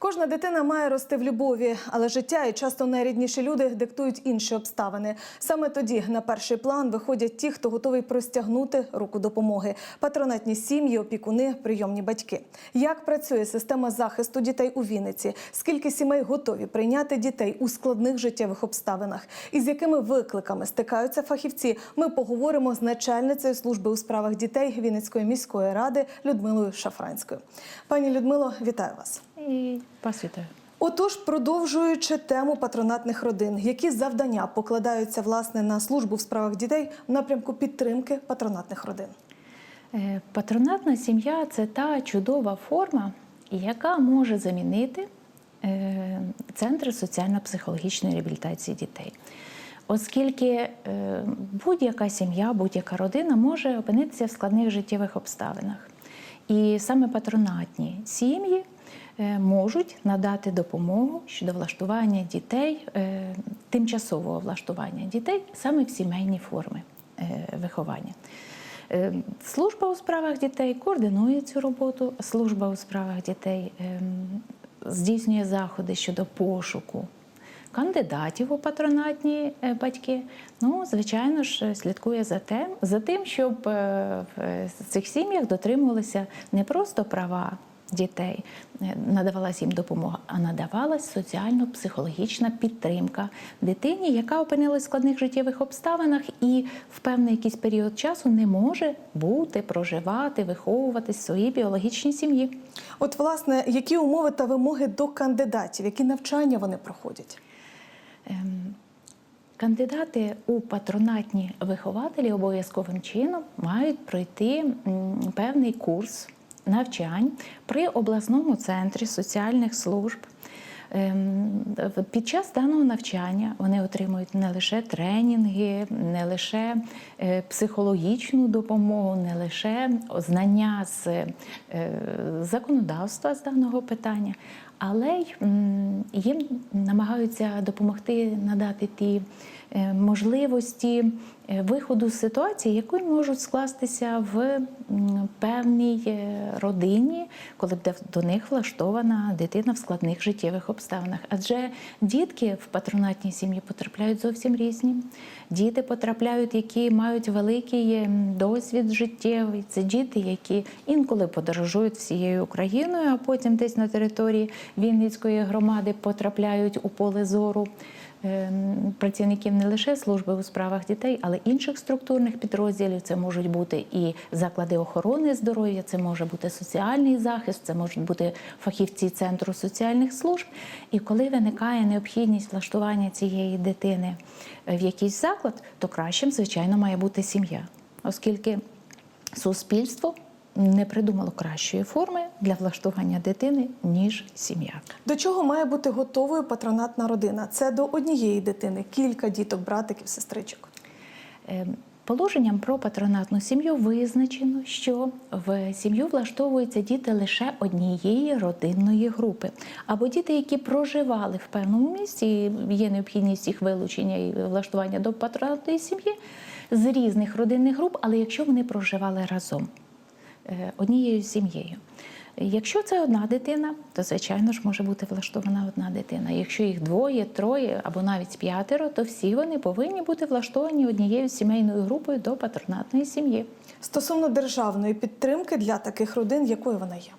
Кожна дитина має рости в любові, але життя і часто найрідніші люди диктують інші обставини. Саме тоді на перший план виходять ті, хто готовий простягнути руку допомоги: патронатні сім'ї, опікуни, прийомні батьки. Як працює система захисту дітей у Вінниці? Скільки сімей готові прийняти дітей у складних життєвих обставинах? І з якими викликами стикаються фахівці? Ми поговоримо з начальницею служби у справах дітей Вінницької міської ради Людмилою Шафранською. Пані Людмило, вітаю вас. І вас. Отож, продовжуючи тему патронатних родин, які завдання покладаються власне на службу в справах дітей в напрямку підтримки патронатних родин? Е, Патронатна сім'я це та чудова форма, яка може замінити е, центри соціально-психологічної реабілітації дітей. Оскільки е, будь-яка сім'я, будь-яка родина може опинитися в складних життєвих обставинах. І саме патронатні сім'ї можуть надати допомогу щодо влаштування дітей, е, тимчасового влаштування дітей саме в сімейні форми е, виховання. Е, Служба у справах дітей координує цю роботу. Служба у справах дітей здійснює заходи щодо пошуку кандидатів у патронатні е, батьки. Ну, звичайно ж, слідкує за тим, за тим, щоб е, в цих сім'ях дотримувалися не просто права дітей, е, надавалась їм допомога, а надавалась соціально-психологічна підтримка дитині, яка опинилась в складних життєвих обставинах і в певний якийсь період часу не може бути, проживати, виховуватись в своїй біологічній сім'ї. От, власне, які умови та вимоги до кандидатів, які навчання вони проходять? Ем, Кандидати у патронатні вихователі обов'язковим чином мають пройти певний курс навчань при обласному центрі соціальних служб. Ем, Під час даного навчання вони отримують не лише тренінги, не лише е, психологічну допомогу, не лише знання з е, законодавства з даного питання, але й їм намагаються допомогти надати ті е, можливості виходу з ситуації, які можуть скластися в певній е, родині, коли буде до них влаштована дитина в складних життєвих обставинах. Адже дітки в патронатній сім'ї потрапляють зовсім різні. Діти потрапляють, які мають великий ем, досвід життєвий. Це діти, які інколи подорожують всією Україною, а потім десь на території Вінницької громади потрапляють у поле зору працівників не лише служби у справах дітей, але інших структурних підрозділів. Це можуть бути і заклади охорони здоров'я, це може бути соціальний захист, це можуть бути фахівці центру соціальних служб. І коли виникає необхідність влаштування цієї дитини е, в якийсь заклад, то кращим, звичайно, має бути сім'я, оскільки суспільство не придумало кращої форми для влаштування дитини ніж сім'я. До чого має бути готовою патронатна родина? Це до однієї дитини, кілька діток, братиків, сестричок. Е, Положенням про патронатну сім'ю визначено, що в сім'ю влаштовуються діти лише однієї родинної групи, або діти, які проживали в певному місці, і є необхідність їх вилучення і влаштування до патронатної сім'ї з різних родинних груп, але якщо вони проживали разом однією сім'єю. Якщо це одна дитина, то звичайно ж може бути влаштована одна дитина. Якщо їх двоє, троє або навіть п'ятеро, то всі вони повинні бути влаштовані однією сімейною групою до патронатної сім'ї. Стосовно державної підтримки для таких родин, якою вона є?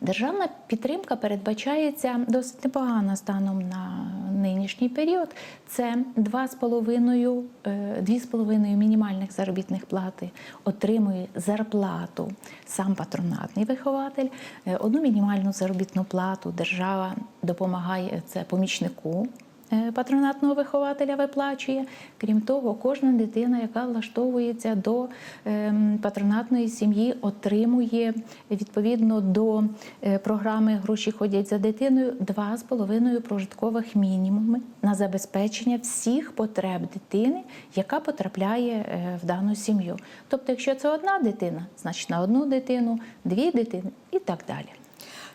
Державна підтримка передбачається досить непогано станом на нинішній період. Це 2,5, е, 2,5 мінімальних заробітних плати отримує зарплату сам патронатний вихователь. Е, Одну мінімальну заробітну плату держава допомагає це помічнику. Е, Патронатного вихователя виплачує. Крім того, кожна дитина, яка влаштовується до ем, патронатної сім'ї, отримує відповідно до е, програми Гроші ходять за дитиною 2,5 прожиткових мінімуми на забезпечення всіх потреб дитини, яка потрапляє е, в дану сім'ю. Тобто, якщо це одна дитина, значить на одну дитину, дві дитини і так далі.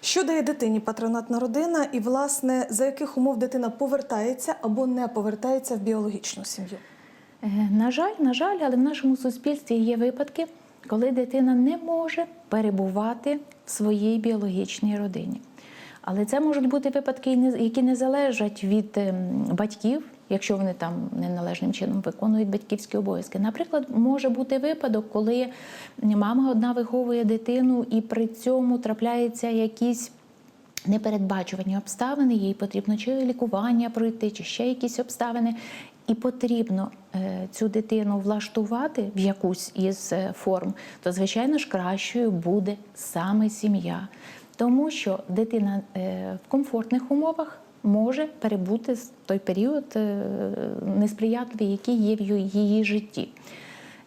Що дає дитині патронатна родина, і власне за яких умов дитина повертається або не повертається в біологічну сім'ю? Е, На жаль, на жаль, але в нашому суспільстві є випадки, коли дитина не може перебувати в своїй біологічній родині. Але це можуть бути випадки, які не залежать від ем, батьків, якщо вони там неналежним чином виконують батьківські обов'язки. Наприклад, може бути випадок, коли мама одна виховує дитину, і при цьому трапляються якісь непередбачувані обставини, їй потрібно чи лікування пройти, чи ще якісь обставини. І потрібно е, цю дитину влаштувати в якусь із е, форм, то звичайно ж кращою буде саме сім'я, тому що дитина е, в комфортних умовах може перебути в той період е, несприятливий, який є в її житті.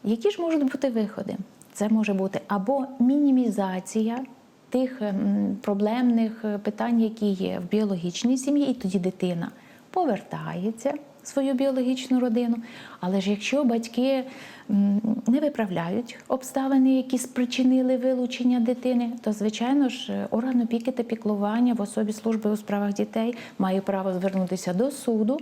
Які ж можуть бути виходи? Це може бути або мінімізація тих ем, проблемних е, питань, які є в біологічній сім'ї, і тоді дитина повертається свою біологічну родину. Але ж якщо батьки не виправляють обставини, які спричинили вилучення дитини, то звичайно ж орган опіки та піклування в особі служби у справах дітей має право звернутися до суду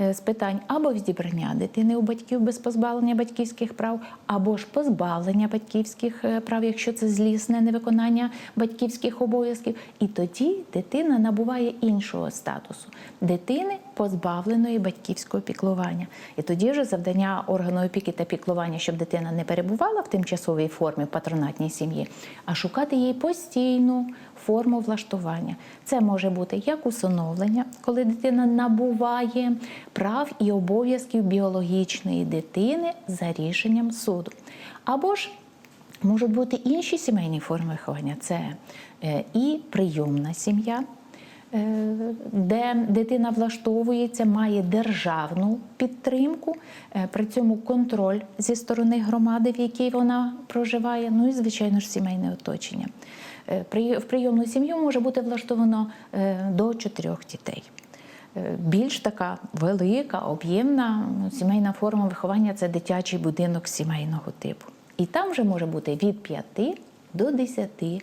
е, з питань або відібрання дитини у батьків без позбавлення батьківських прав, або ж позбавлення батьківських е, прав, якщо це злісне невиконання батьківських обов'язків. І тоді дитина набуває іншого статусу дитини, позбавленої батьківського піклування. І тоді вже завдання органу опіки та піклування, щоб дитина не перебувала в тимчасовій формі в патронатній сім'ї, а шукати їй постійну форму влаштування. Це може бути як усиновлення, коли дитина набуває прав і обов'язків біологічної дитини за рішенням суду. Або ж можуть бути інші сімейні форми виховання. Це е, і прийомна сім'я. Е, Де дитина влаштовується, має державну підтримку, е, при цьому контроль зі сторони громади, в якій вона проживає, ну і звичайно ж сімейне оточення. Е, В прийомну сім'ю може бути влаштовано до чотирьох дітей. Більш така велика, об'ємна ну, сімейна форма виховання це дитячий будинок сімейного типу. І там вже може бути від 5 до 10 е,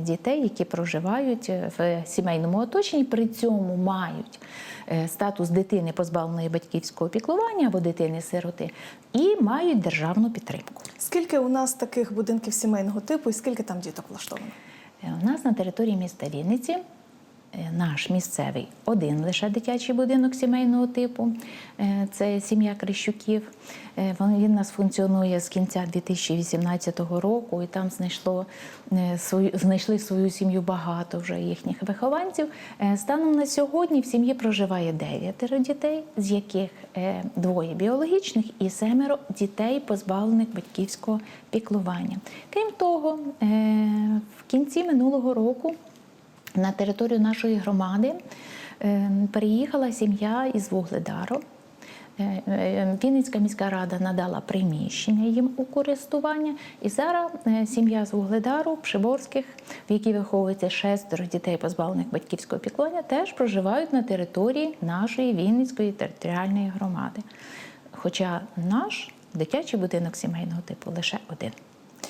дітей, які проживають е, в сімейному оточенні, при цьому мають е, статус дитини, позбавленої батьківського піклування або дитини-сироти, і мають державну підтримку. Скільки у нас таких будинків сімейного типу і скільки там діток влаштовано? Е, У нас на території міста Вінниці е, наш місцевий один лише дитячий будинок сімейного типу. Е, Це сім'я Крищуків. Е, Він нас функціонує з кінця 2018 року, і там знайшло е, знайшли свою сім'ю багато вже їхніх вихованців. Е, Станом на сьогодні в сім'ї проживає дев'ятеро дітей, з яких е, двоє біологічних і семеро дітей, позбавлених батьківського піклування. Крім того, е, в кінці минулого року на територію нашої громади е, переїхала сім'я із Вугледару. Е, е, Вінницька міська рада надала приміщення їм у користування. І зараз сім'я з Вугледару, Пшиборських, в якій виховується шестеро дітей, позбавлених батьківського піклування, теж проживають на території нашої Вінницької територіальної громади. Хоча наш дитячий будинок сімейного типу лише один.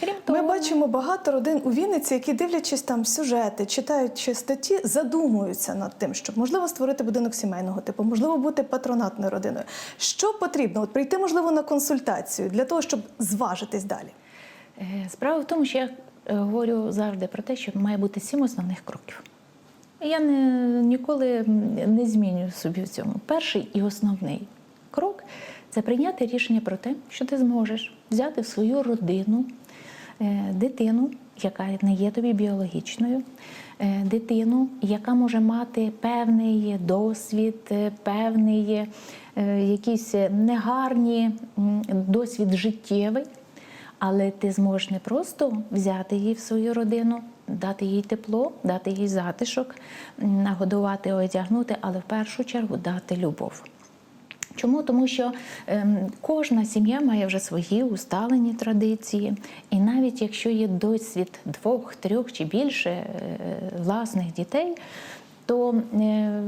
Крім того, Ми бачимо багато родин у Вінниці, які, дивлячись там сюжети, читаючи статті, задумуються над тим, щоб можливо створити будинок сімейного типу, можливо, бути патронатною родиною. Що потрібно? От прийти, можливо, на консультацію для того, щоб зважитись далі. Е, Справа в тому, що я е, говорю завжди про те, що має бути сім основних кроків. Я не, ніколи не змінюю собі в цьому. Перший і основний крок це прийняти рішення про те, що ти зможеш взяти в свою родину дитину, яка не є тобі біологічною, е, дитину, яка може мати певний досвід, е, певний е, якийсь негарні м, досвід життєвий. Але ти зможеш не просто взяти її в свою родину, дати їй тепло, дати їй затишок, нагодувати, одягнути, але в першу чергу дати любов. Чому? Тому що ем, кожна сім'я має вже свої усталені традиції, і навіть якщо є досвід двох, трьох чи більше е, власних дітей, то е,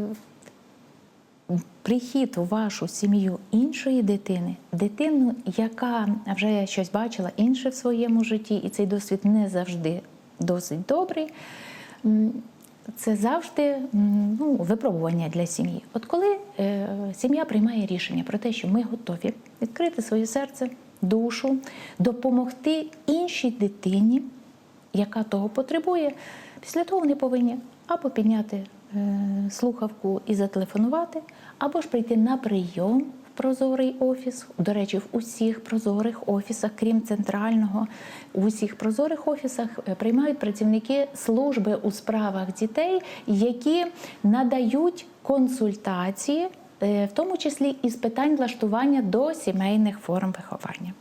прихід у вашу сім'ю іншої дитини, дитину, яка вже щось бачила інше в своєму житті, і цей досвід не завжди досить добрий. Це завжди ну, випробування для сім'ї. От коли е, сім'я приймає рішення про те, що ми готові відкрити своє серце, душу, допомогти іншій дитині, яка того потребує, після того вони повинні або підняти е, слухавку і зателефонувати, або ж прийти на прийом прозорий офіс. До речі, в усіх прозорих офісах, крім центрального, в усіх прозорих офісах е, приймають працівники служби у справах дітей, які надають консультації, е, в тому числі і з питань влаштування до сімейних форм виховання.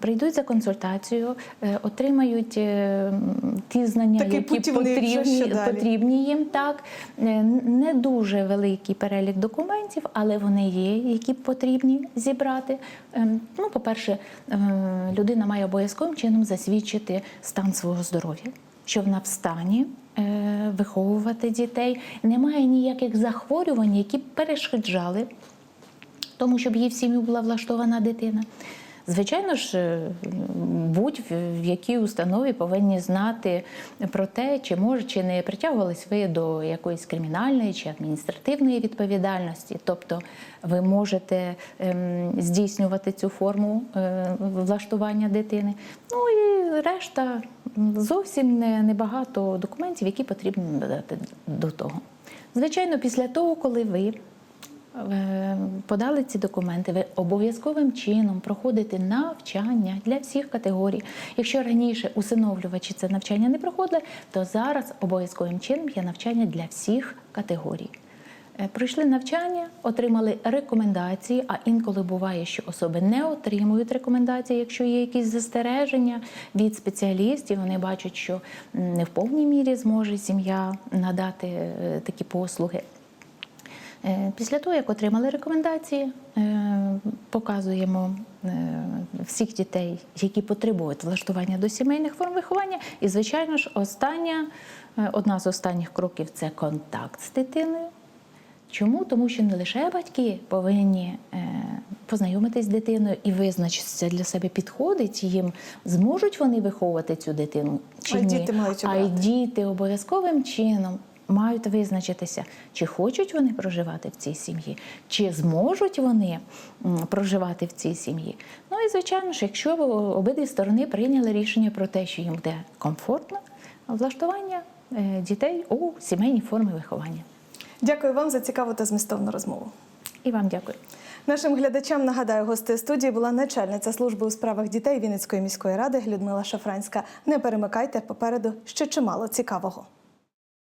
Прийдуть за консультацією, е, отримають е, ті знання, Такий які потрібні, потрібні їм. Так Е, не дуже великий перелік документів, але вони є, які потрібні зібрати. Ем, Ну, по-перше, людина має обов'язковим чином засвідчити стан свого здоров'я, що вона в стані виховувати дітей. Немає ніяких захворювань, які перешкоджали тому, щоб їй в сім'ю була влаштована дитина. Звичайно ж, е, будь в в якій установі повинні знати про те, чи може чи не притягувались ви до якоїсь кримінальної чи адміністративної відповідальності. Тобто ви можете ем, здійснювати цю форму е, влаштування дитини. Ну і решта зовсім не, небагато документів, які потрібно надати до того. Звичайно, після того, коли ви подали ці документи, ви обов'язковим чином проходите навчання для всіх категорій. Якщо раніше усиновлювачі це навчання не проходили, то зараз обов'язковим чином є навчання для всіх категорій. Е, Пройшли навчання, отримали рекомендації, а інколи буває, що особи не отримують рекомендації, якщо є якісь застереження від спеціалістів. Вони бачать, що не в повній мірі зможе сім'я надати е, такі послуги. Е, Після того, як отримали рекомендації, е, показуємо е, всіх дітей, які потребують влаштування до сімейних форм виховання. І, звичайно ж, остання, одна з останніх кроків це контакт з дитиною. Чому? Тому що не лише батьки повинні познайомитись з дитиною і визначитися для себе підходить їм, зможуть вони виховувати цю дитину чи А ні. діти мають а й діти обов'язковим чином мають визначитися, чи хочуть вони проживати в цій сім'ї, чи зможуть вони проживати в цій сім'ї. Ну і звичайно ж, якщо обидві сторони прийняли рішення про те, що їм буде комфортно, влаштування е, дітей у сімейній формі виховання. Дякую вам за цікаву та змістовну розмову. І вам дякую. Нашим глядачам нагадаю, гостею студії була начальниця служби у справах дітей Вінницької міської ради Людмила Шафранська. Не перемикайте попереду ще чимало цікавого.